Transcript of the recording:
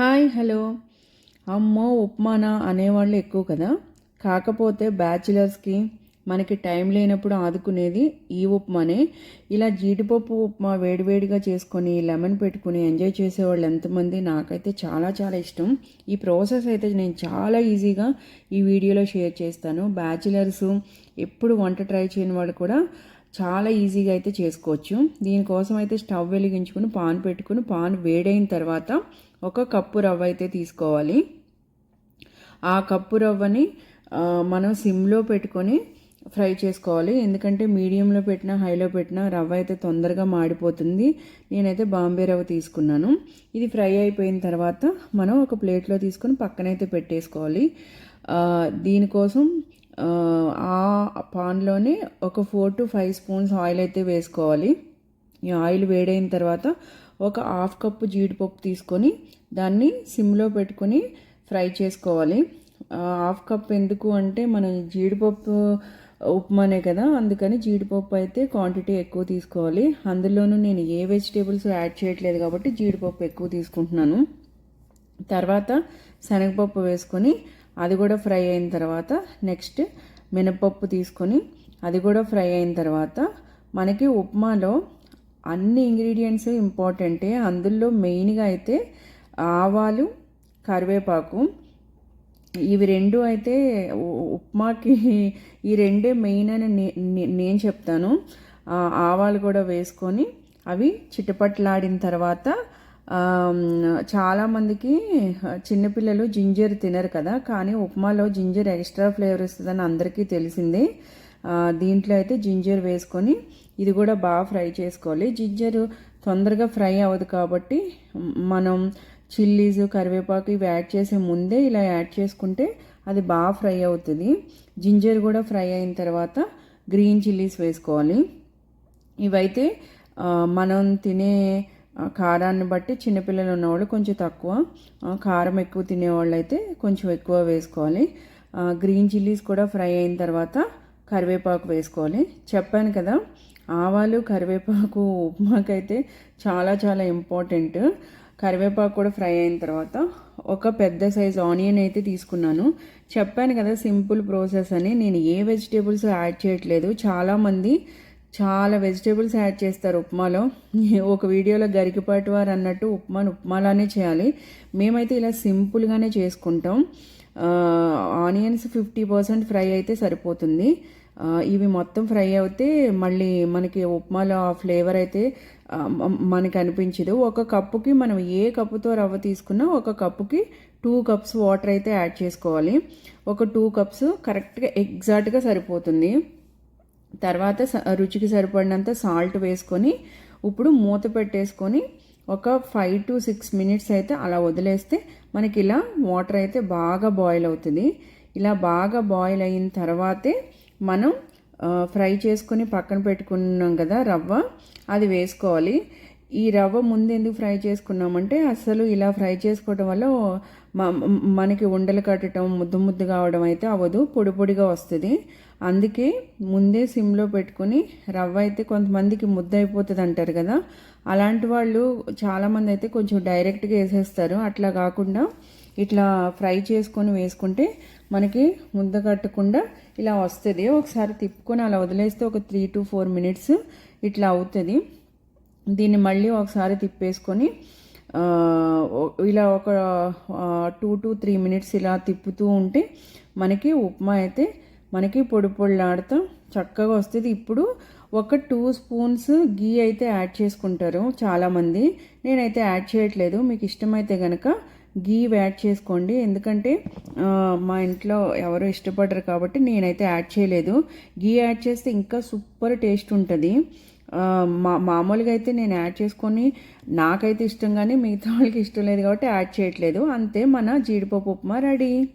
Hi hello. అమ్మో ఉప్మానా అనేవాళ్ళు ఎక్కువ కదా. కాకపోతే బ్యాచిలర్స్కి మనకి టైం లేనప్పుడు ఆదుకునేది ఈ ఉప్మానే. ఇలా జీడిపప్పు ఉప్మా వేడివేడిగా చేసుకొని లెమన్ పెట్టుకుని ఎంజాయ్ చేసేవాళ్ళు ఎంతమంది నాకైతే చాలా చాలా ఇష్టం. ఈ ప్రాసెస్ అయితే నేను చాలా ఈజీగా ఈ వీడియోలో షేర్ చేస్తాను. బ్యాచిలర్స్ ఎప్పుడు వంట ట్రై చేయని వాళ్ళు కూడా చాలా ఈజీగా అయితే చేసుకోవచ్చు. దీనికోసం అయితే స్టవ్ వెలిగించుకుని పాన్ పెట్టుకుని పాన్ వేడైన తర్వాత ఒక కప్పు రవ్వ అయితే తీసుకోవాలి. ఆ కప్పు రవ్వని మనం సిమ్లో పెట్టుకొని ఫ్రై చేసుకోవాలి. ఎందుకంటే మీడియంలో పెట్టినా హైలో పెట్టినా రవ్వ అయితే తొందరగా మాడిపోతుంది. నేనైతే బాంబే రవ్వ తీసుకున్నాను. ఇది ఫ్రై అయిపోయిన తర్వాత మనం ఒక ప్లేట్లో తీసుకొని పక్కనైతే పెట్టేసుకోవాలి. దీనికోసం ఆ పాన్లోనే ఒక four to five spoons oil అయితే వేసుకోవాలి. ఈ ఆయిల్ వేడైన తర్వాత ఒక హాఫ్ కప్పు జీడిపప్పు తీసుకొని దాన్ని సిమ్లో పెట్టుకొని ఫ్రై చేసుకోవాలి. హాఫ్ కప్ ఎందుకు అంటే మనం జీడిపప్పు ఉప్మానే కదా అందుకని జీడిపప్పు అయితే క్వాంటిటీ ఎక్కువ తీసుకోవాలి. అందులోనూ నేను ఏ వెజిటేబుల్స్ యాడ్ చేయట్లేదు కాబట్టి జీడిపప్పు ఎక్కువ తీసుకుంటున్నాను. తర్వాత శనగపప్పు వేసుకొని అది కూడా ఫ్రై అయిన తర్వాత నెక్స్ట్ మినపప్పు తీసుకొని అది కూడా ఫ్రై అయిన తర్వాత మనకి ఉప్మాలో అన్ని ఇంగ్రీడియంట్స్ ఇంపార్టెంటే అందులో మెయిన్గా అయితే ఆవాలు కరివేపాకు. ఇవి రెండు అయితే ఉప్మాకి ఈ రెండే మెయిన్ అని నేను చెప్తాను. ఆవాలు కూడా వేసుకొని అవి చిటపట్లాడిన తర్వాత చాలామందికి చిన్నపిల్లలు జింజర్ తినరు కదా కానీ ఉప్మాలో జింజర్ ఎక్స్ట్రా ఫ్లేవర్ ఇస్తుందని అందరికీ తెలిసిందే. దీంట్లో అయితే జింజర్ వేసుకొని ఇది కూడా బాగా ఫ్రై చేసుకోవాలి. జింజర్ తొందరగా ఫ్రై అవ్వదు కాబట్టి మనం చిల్లీస్ కరివేపాకు ఇవి యాడ్ చేసే ముందే ఇలా యాడ్ చేసుకుంటే అది బాగా ఫ్రై అవుతుంది. జింజర్ కూడా ఫ్రై అయిన తర్వాత గ్రీన్ చిల్లీస్ వేసుకోవాలి. ఇవైతే మనం తినే కారాన్ని బట్టి చిన్నపిల్లలు ఉన్నవాళ్ళు కొంచెం తక్కువ. కారం ఎక్కువ తినేవాళ్ళు అయితే కొంచెం ఎక్కువ వేసుకోవాలి. గ్రీన్ చిల్లీస్ కూడా ఫ్రై అయిన తర్వాత కరివేపాకు వేసుకోవాలి. చెప్పాను కదా ఆవాలు కరివేపాకు ఉప్మాకైతే చాలా చాలా ఇంపార్టెంట్. కరివేపాకు కూడా ఫ్రై అయిన తర్వాత ఒక పెద్ద సైజ్ ఆనియన్ అయితే తీసుకున్నాను. చెప్పాను కదా సింపుల్ ప్రాసెస్ అని. నేను ఏ వెజిటేబుల్స్ యాడ్ చేయట్లేదు. చాలామంది చాలా వెజిటేబుల్స్ యాడ్ చేస్తారు ఉప్మాలో. ఒక వీడియోలో గరికిపాటి వారు అన్నట్టు ఉప్మాను ఉప్మాలానే చేయాలి. మేమైతే ఇలా సింపుల్గానే చేసుకుంటాం. ఆనియన్స్ ఫిఫ్టీ పర్సెంట్ ఫ్రై అయితే సరిపోతుంది. ఇవి మొత్తం ఫ్రై అవుతే మళ్ళీ మనకి ఉప్మాలో ఆ ఫ్లేవర్ అయితే మనకి అనిపించదు. ఒక కప్పుకి మనం ఏ కప్పుతో రవ్వ తీసుకున్నా ఒక కప్పుకి టూ కప్స్ వాటర్ అయితే యాడ్ చేసుకోవాలి. ఒక టూ కప్స్ కరెక్ట్గా ఎగ్జాక్ట్గా సరిపోతుంది. తర్వాత రుచికి సరిపడినంత సాల్ట్ వేసుకొని ఇప్పుడు మూత పెట్టేసుకొని ఒక ఫైవ్ టు సిక్స్ మినిట్స్ అయితే అలా వదిలేస్తే మనకి ఇలా వాటర్ అయితే బాగా బాయిల్ అవుతుంది. ఇలా బాగా బాయిల్ అయిన తర్వాతే మనం ఫ్రై చేసుకుని పక్కన పెట్టుకున్నాం కదా రవ్వ అది వేసుకోవాలి. ఈ రవ్వ ముందు ఎందుకు ఫ్రై చేసుకున్నామంటే అసలు ఇలా ఫ్రై చేసుకోవడం వల్ల మనకి ఉండలు కట్టడం ముద్దు ముద్దు కావడం అయితే అవ్వదు పొడి పొడిగా వస్తుంది. అందుకే ముందే సిమ్లో పెట్టుకుని రవ్వ అయితే కొంతమందికి ముద్ద అయిపోతుంది అంటారు కదా. అలాంటి వాళ్ళు చాలామంది అయితే కొంచెం డైరెక్ట్గా వేసేస్తారు. అట్లా కాకుండా ఇట్లా ఫ్రై చేసుకొని వేసుకుంటే మనకి ముద్ద కట్టకుండా ఇలా వస్తుంది. ఒకసారి తిప్పుకొని అలా వదిలేస్తే ఒక త్రీ టు ఫోర్ మినిట్స్ ఇట్లా అవుతుంది. దీన్ని మళ్ళీ ఒకసారి తిప్పేసుకొని ఇలా ఒక టూ టు త్రీ మినిట్స్ ఇలా తిప్పుతూ ఉంటే మనకి ఉప్మా అయితే మనకి పొడి పొడిలాడుతూ చక్కగా వస్తుంది. ఇప్పుడు ఒక టూ స్పూన్స్ గీ అయితే యాడ్ చేసుకుంటారు చాలామంది. నేనైతే యాడ్ చేయట్లేదు. మీకు ఇష్టమైతే కనుక గీ యాడ్ చేసుకోండి. ఎందుకంటే మా ఇంట్లో ఎవరు ఇష్టపడరు కాబట్టి నేనైతే యాడ్ చేయలేదు. గీ యాడ్ చేస్తే ఇంకా సూపర్ టేస్ట్ ఉంటుంది. మా మామూలుగా అయితే నేను యాడ్ చేసుకొని నాకైతే ఇష్టం కానీ మిగతా వాళ్ళకి ఇష్టం లేదు కాబట్టి యాడ్ చేయట్లేదు. అంతే మన జీడిపప్పు ఉప్మా రెడీ.